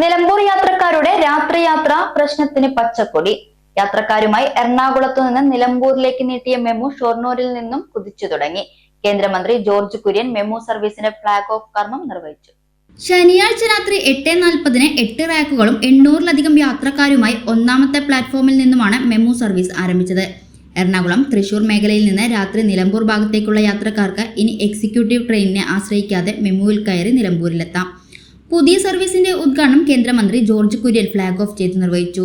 നിലമ്പൂർ യാത്രക്കാരുടെ രാത്രിയാത്ര പ്രശ്നത്തിന് പച്ചക്കൊടി. യാത്രക്കാരുമായി എറണാകുളത്തു നിന്ന് നിലമ്പൂരിലേക്ക് നീട്ടിയ മെമു ഷൊർണൂരിൽ നിന്നും കുതിച്ചു തുടങ്ങി. കേന്ദ്രമന്ത്രി ജോർജ് കുര്യൻ മെമു സർവീസിന്റെ ഫ്ളാഗ് ഓഫ് കർമ്മം നിർവഹിച്ചു. ശനിയാഴ്ച രാത്രി എട്ട് നാൽപ്പതിന് എട്ട് റാക്കുകളും എണ്ണൂറിലധികം യാത്രക്കാരുമായി ഒന്നാമത്തെ പ്ലാറ്റ്ഫോമിൽ നിന്നുമാണ് മെമു സർവീസ് ആരംഭിച്ചത്. എറണാകുളം തൃശൂർ മേഖലയിൽ നിന്ന് രാത്രി നിലമ്പൂർ ഭാഗത്തേക്കുള്ള യാത്രക്കാർക്ക് ഇനി എക്സിക്യൂട്ടീവ് ട്രെയിനിനെ ആശ്രയിക്കാതെ മെമുവിൽ കയറി നിലമ്പൂരിലെത്താം. പുതിയ സർവീസിന്റെ ഉദ്ഘാടനം കേന്ദ്രമന്ത്രി ജോർജ് കുര്യൻ ഫ്ളാഗ് ഓഫ് ചെയ്ത് നിർവഹിച്ചു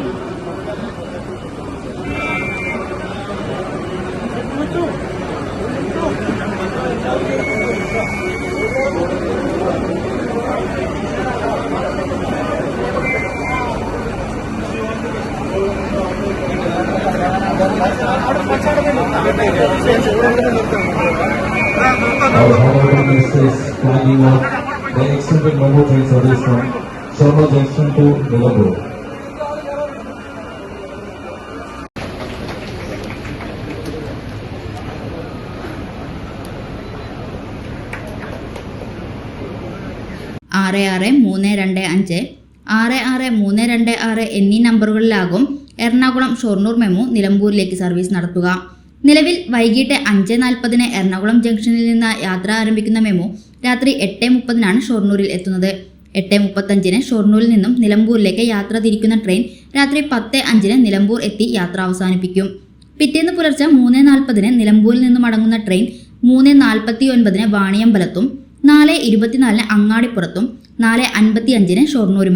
Our Honorable guest is planning on the extended memo train service from Sharma Junction to Nilambur. ആറ് ആറ് മൂന്ന് രണ്ട് അഞ്ച് ആറ് ആറ് മൂന്ന് രണ്ട് ആറ് എന്നീ നമ്പറുകളിലാകും എറണാകുളം ഷൊർണൂർ മെമു നിലമ്പൂരിലേക്ക് സർവീസ് നടത്തുക നിലവിൽ വൈകിട്ട് അഞ്ച് നാൽപ്പതിന് എറണാകുളം ജംഗ്ഷനിൽ നിന്ന് യാത്ര ആരംഭിക്കുന്ന മെമു രാത്രി എട്ട് മുപ്പതിനാണ് ഷൊർണൂരിൽ എത്തുന്നത്. എട്ട് മുപ്പത്തഞ്ചിന് ഷൊർണൂരിൽ നിന്നും നിലമ്പൂരിലേക്ക് യാത്ര തിരിക്കുന്ന ട്രെയിൻ രാത്രി പത്ത് അഞ്ചിന് നിലമ്പൂർ എത്തി യാത്ര അവസാനിപ്പിക്കും. പിറ്റേന്ന് പുലർച്ചെ മൂന്ന് നാൽപ്പതിന് നിലമ്പൂരിൽ നിന്നും മടങ്ങുന്ന ട്രെയിൻ മൂന്ന് നാൽപ്പത്തി ഒൻപതിന് വാണിയമ്പലത്തും നാല് ഇരുപത്തിനാലിന് അങ്ങാടിപ്പുറത്തും നാല് അൻപത്തി അഞ്ചിന് ഷൊർണൂരും